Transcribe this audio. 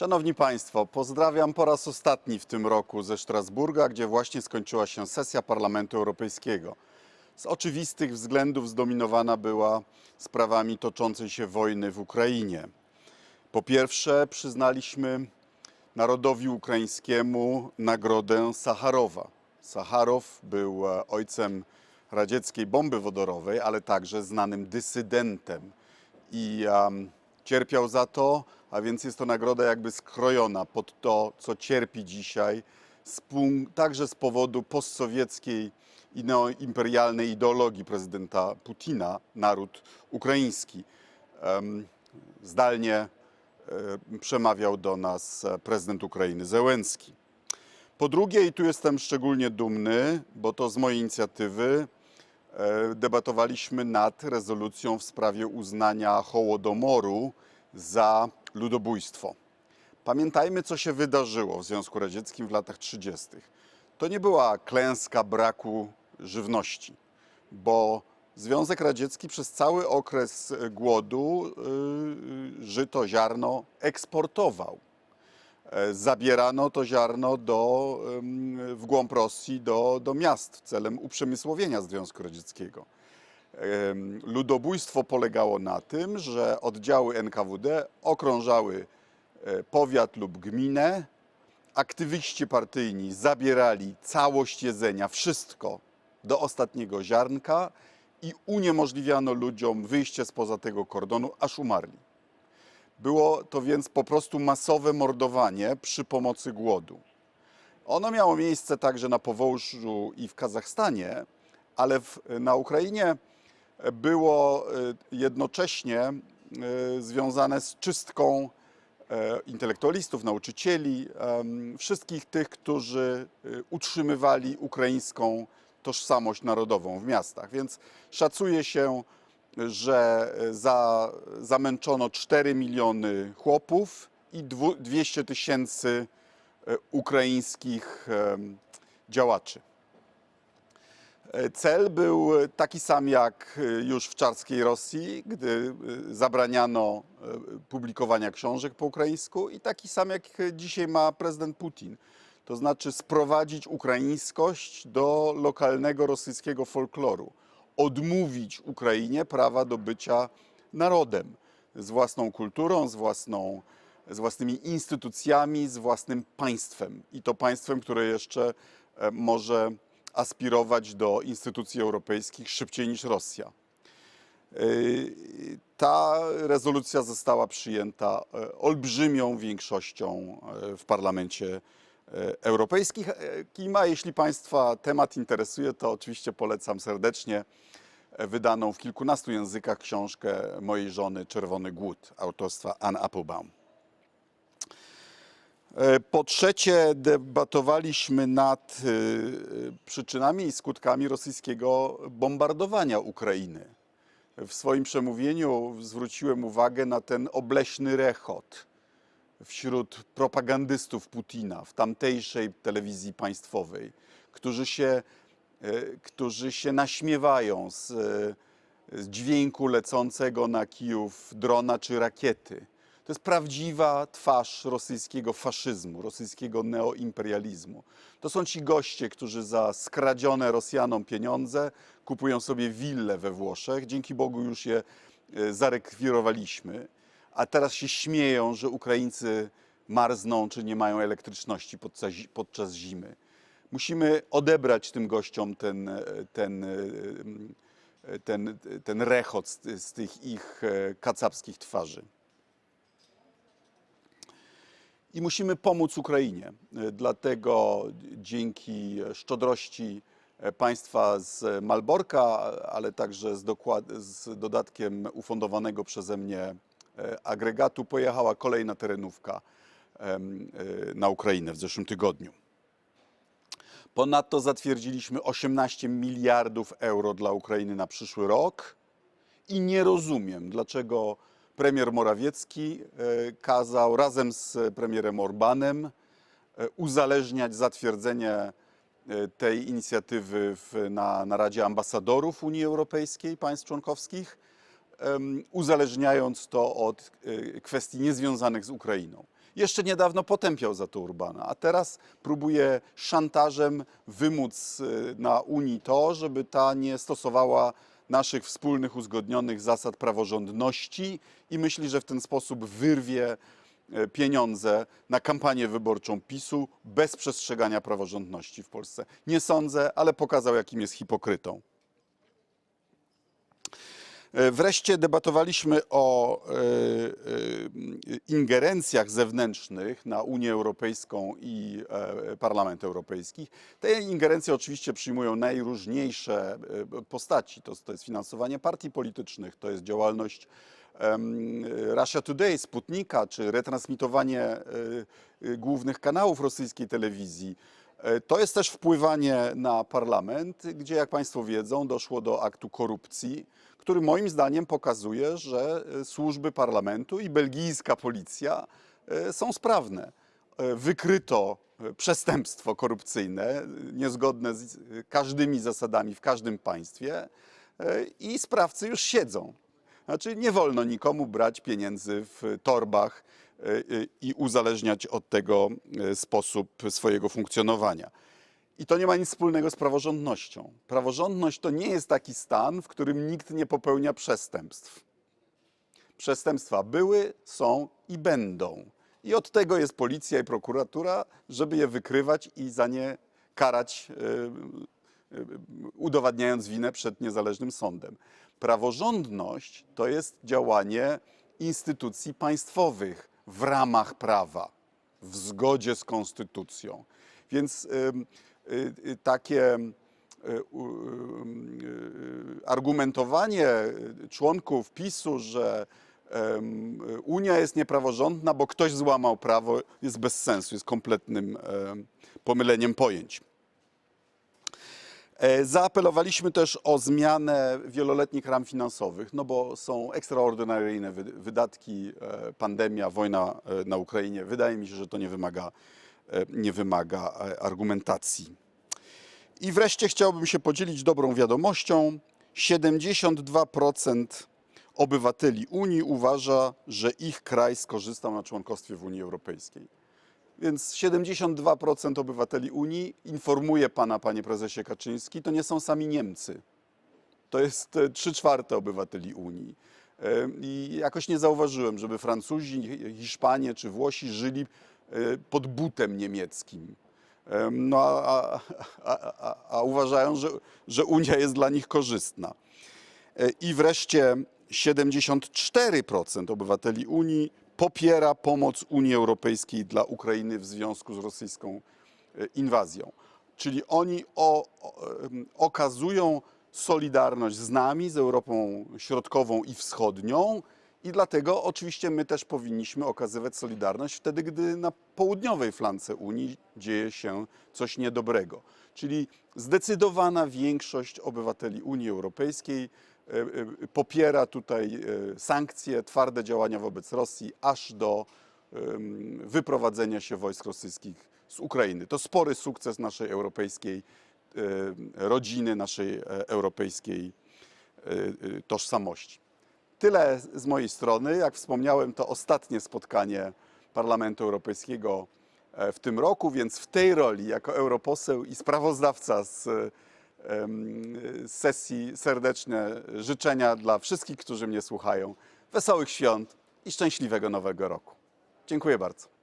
Szanowni Państwo, pozdrawiam po raz ostatni w tym roku ze Strasburga, gdzie właśnie skończyła się sesja Parlamentu Europejskiego. Z oczywistych względów zdominowana była sprawami toczącej się wojny w Ukrainie. Po pierwsze, przyznaliśmy narodowi ukraińskiemu nagrodę Sacharowa. Sacharow był e, ojcem radzieckiej bomby wodorowej, ale także znanym dysydentem i um, cierpiał za to, a więc jest to nagroda jakby skrojona pod to, co cierpi dzisiaj, z także z powodu postsowieckiej i neoimperialnej ideologii prezydenta Putina, naród ukraiński. Zdalnie e, przemawiał do nas e, prezydent Ukrainy Zełenski. Po drugie, i tu jestem szczególnie dumny, bo to z mojej inicjatywy e, debatowaliśmy nad rezolucją w sprawie uznania Hołodomoru za ludobójstwo. Pamiętajmy, co się wydarzyło w Związku Radzieckim w latach 30. To nie była klęska braku żywności, bo Związek Radziecki przez cały okres e, głodu y, żyto, ziarno eksportował. E, Zabierano to ziarno do, w głąb Rosji do, do miast celem uprzemysłowienia Związku Radzieckiego. Ludobójstwo polegało na tym, że oddziały NKWD okrążały e, powiat lub gminę. Aktywiści partyjni zabierali całość jedzenia, wszystko do ostatniego ziarnka i uniemożliwiano ludziom wyjście spoza tego kordonu, aż umarli. Było to więc po prostu masowe mordowanie przy pomocy głodu. Ono miało miejsce także na Powołżu i w Kazachstanie, ale w, na Ukrainie było e, jednocześnie e, związane z czystką e, intelektualistów, nauczycieli, wszystkich tych, którzy utrzymywali ukraińską tożsamość narodową w miastach. Więc szacuje się, że za, zamęczono 4 miliony chłopów i dwu- 200 tysięcy ukraińskich działaczy. E, Cel był taki sam jak e, już w czarskiej Rosji, gdy e, zabraniano publikowania książek po ukraińsku, i taki sam jak dzisiaj ma prezydent Putin. To znaczy sprowadzić ukraińskość do lokalnego rosyjskiego folkloru, odmówić Ukrainie prawa do bycia narodem z własną kulturą, z, własną, z własnymi instytucjami, z własnym państwem. I to państwem, które jeszcze może aspirować do instytucji europejskich szybciej niż Rosja. Yy, Ta rezolucja została przyjęta e, olbrzymią większością e, w Parlamencie Europejskim, a jeśli Państwa temat interesuje, to oczywiście polecam serdecznie wydaną w kilkunastu językach książkę mojej żony Czerwony Głód autorstwa Ann Applebaum. E, Po trzecie, debatowaliśmy nad y, przyczynami i skutkami rosyjskiego bombardowania Ukrainy. W swoim przemówieniu zwróciłem uwagę na ten obleśny rechot wśród propagandystów Putina w tamtejszej telewizji państwowej, którzy się, e, którzy się naśmiewają z, e, z dźwięku lecącego na Kijów drona czy rakiety. To jest prawdziwa twarz rosyjskiego faszyzmu, rosyjskiego neoimperializmu. To są ci goście, którzy za skradzione Rosjanom pieniądze kupują sobie wille we Włoszech. Dzięki Bogu już je e, zarekwirowaliśmy, a teraz się śmieją, że Ukraińcy marzną czy nie mają elektryczności podczas, zimy. Musimy odebrać tym gościom ten, e, ten, e, ten, ten rechot z, z tych ich kacapskich twarzy. I musimy pomóc Ukrainie. E, Dlatego dzięki szczodrości e, państwa z Malborka, ale także z, z dodatkiem ufundowanego przeze mnie e, agregatu pojechała kolejna terenówka na Ukrainę w zeszłym tygodniu. Ponadto zatwierdziliśmy 18 miliardów euro dla Ukrainy na przyszły rok i nie rozumiem, dlaczego premier Morawiecki e, kazał razem z premierem Orbanem e, uzależniać zatwierdzenie e, tej inicjatywy w, na, na Radzie Ambasadorów Unii Europejskiej, państw członkowskich, em, uzależniając to od e, kwestii niezwiązanych z Ukrainą. Jeszcze niedawno potępiał za to Urbana, a teraz próbuje szantażem wymóc y, na Unii to, żeby ta nie stosowała naszych wspólnych, uzgodnionych zasad praworządności i myśli, że w ten sposób wyrwie e, pieniądze na kampanię wyborczą PiSu bez przestrzegania praworządności w Polsce. Nie sądzę, ale pokazał, jakim jest hipokrytą. E, Wreszcie debatowaliśmy o e, ingerencjach zewnętrznych na Unię Europejską i e, Parlament Europejski. Te ingerencje oczywiście przyjmują najróżniejsze e, postaci. To, to jest finansowanie partii politycznych, to jest działalność Russia Today, Sputnika, czy retransmitowanie e, głównych kanałów rosyjskiej telewizji. E, To jest też wpływanie na parlament, gdzie, jak Państwo wiedzą, doszło do aktu korupcji, który moim zdaniem pokazuje, że e, służby parlamentu i belgijska policja e, są sprawne. Wykryto przestępstwo korupcyjne, niezgodne z każdymi zasadami w każdym państwie i sprawcy już siedzą. Znaczy nie wolno nikomu brać pieniędzy w torbach i uzależniać od tego e, sposób swojego funkcjonowania. I to nie ma nic wspólnego z praworządnością. Praworządność to nie jest taki stan, w którym nikt nie popełnia przestępstw. Przestępstwa były, są i będą. I od tego jest policja i prokuratura, żeby je wykrywać i za nie karać, e, e, udowadniając winę przed niezależnym sądem. Praworządność to jest działanie instytucji państwowych w ramach prawa, w zgodzie z konstytucją. Więc y, y, takie y, y, argumentowanie członków PiSu, że Unia jest niepraworządna, bo ktoś złamał prawo, jest bez sensu, jest kompletnym em, pomyleniem pojęć. E, Zaapelowaliśmy też o zmianę wieloletnich ram finansowych, no bo są ekstraordynaryjne wy- wydatki, e, pandemia, wojna e, na Ukrainie. Wydaje mi się, że to nie wymaga, nie wymaga argumentacji. I wreszcie chciałbym się podzielić dobrą wiadomością. 72% obywateli Unii uważa, że ich kraj skorzystał na członkostwie w Unii Europejskiej. Więc 72% obywateli Unii informuje pana, panie prezesie Kaczyński, to nie są sami Niemcy. To jest 3 czwarte obywateli Unii. E, I jakoś nie zauważyłem, żeby Francuzi, Hiszpanie czy Włosi żyli e, pod butem niemieckim. E, No a, a, a, a, uważają, że, że Unia jest dla nich korzystna. E, I wreszcie 74% obywateli Unii popiera pomoc Unii Europejskiej dla Ukrainy w związku z rosyjską e, inwazją. Czyli oni o, o, em, okazują solidarność z nami, z Europą Środkową i Wschodnią. I dlatego oczywiście my też powinniśmy okazywać solidarność wtedy, gdy na południowej flance Unii dzieje się coś niedobrego. Czyli zdecydowana większość obywateli Unii Europejskiej e, e, popiera tutaj e, sankcje, twarde działania wobec Rosji, aż do wyprowadzenia się wojsk rosyjskich z Ukrainy. To spory sukces naszej europejskiej e, rodziny, naszej e, europejskiej e, e, tożsamości. Tyle z mojej strony. Jak wspomniałem, to ostatnie spotkanie Parlamentu Europejskiego e, w tym roku, więc w tej roli jako europoseł i sprawozdawca z sesji serdeczne życzenia dla wszystkich, którzy mnie słuchają. Wesołych świąt i szczęśliwego nowego roku. Dziękuję bardzo.